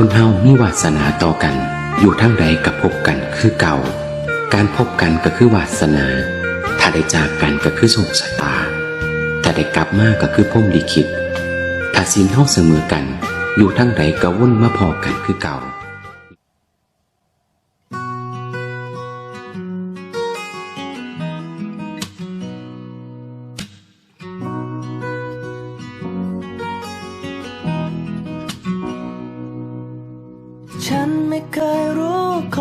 คนเฮามีวาสนาต่อกัน อยู่ทั้งใดกับพบกันคือเก่า การพบกันก็คือวาสนา ถ้าได้จากกันก็คือโชคชะตา ถ้าได้กลับมาก็คือพรหมลิขิตถ้าสินเฮาเสมอกัน อยู่ทั้งใดก็วนมาพอกันคือเก่า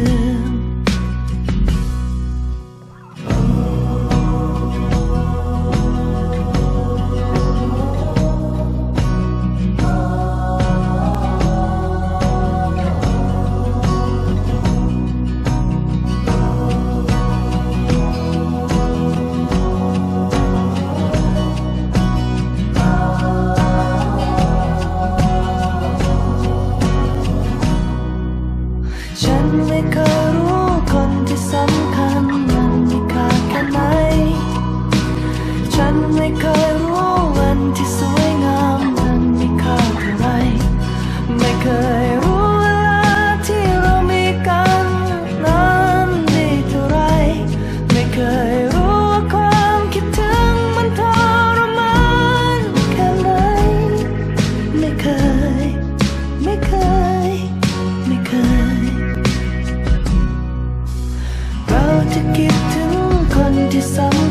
ม ค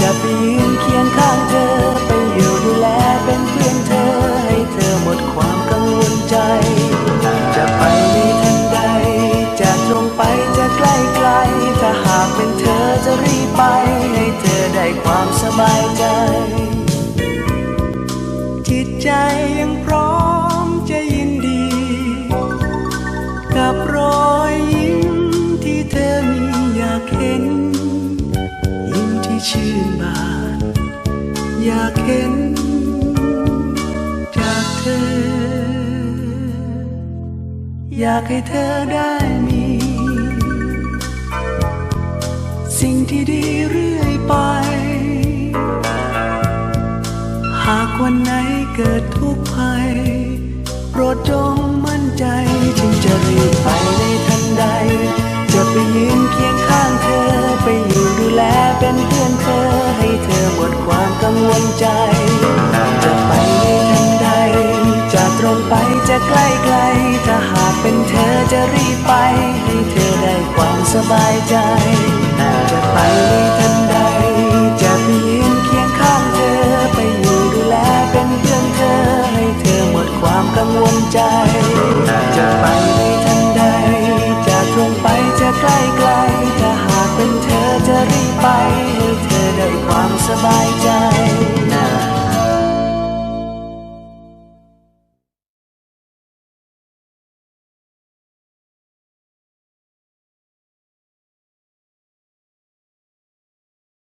จะไปยืนเคียงข้างเธอ ไปอยู่ดูแลเป็นเพื่อนเธอ ให้เธอหมดความกังวลใจ จะไปในทันใด จะตรงไปจะใกล้ไกล ถ้าหากเป็นเธอจะรีบไป ให้เธอได้ความสบายใจ จิตใจยังพร้อม อยากให้เธอได้มี สิ่งที่ดีเรื่อยไป หากวันไหนเกิดทุกข์ภัยโปรดจงมั่น ตรงไปจะใกล้ไกล ถ้าหากเป็นเธอจะรีบไป ให้เธอได้ความสบายใจจะไปทันใด จะไปยืนเคียงข้างเธอ ไปอยู่ดูแลเป็นเพื่อนเธอ ให้เธอหมดความกังวลใจ